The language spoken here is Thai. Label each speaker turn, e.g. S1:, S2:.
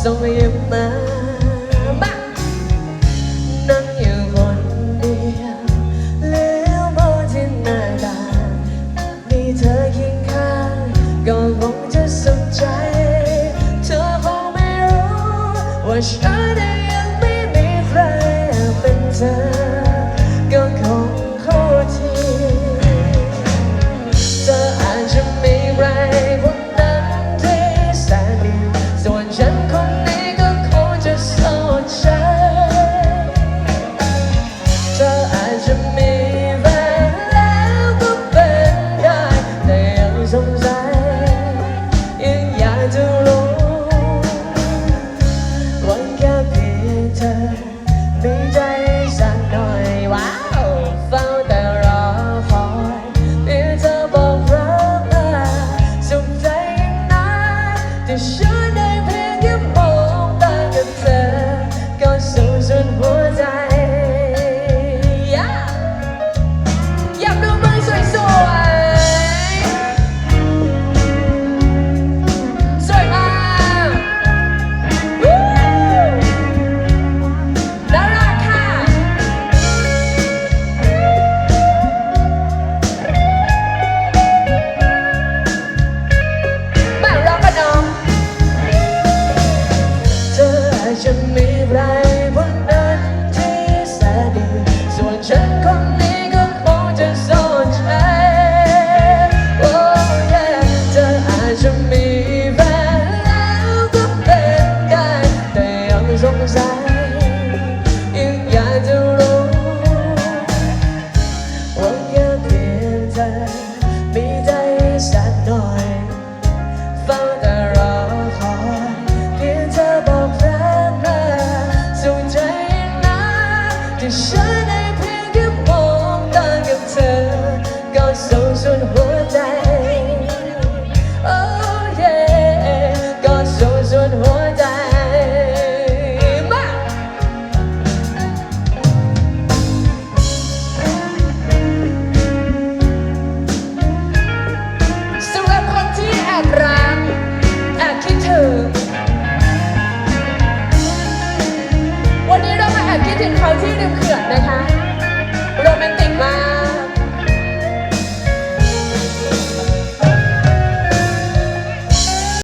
S1: ส่งยิ้มมาบ้านั่งอยู่คนเดียวแล้วพอที่หน้าตามีเธอเคียงข้างก็คงจะสนใจ เธอคงไม่รู้ว่าฉันได้ sure ที่ฉันได้เพียงแค่มองตากับเธอ ก็ส่งส่วนหัว freedom could.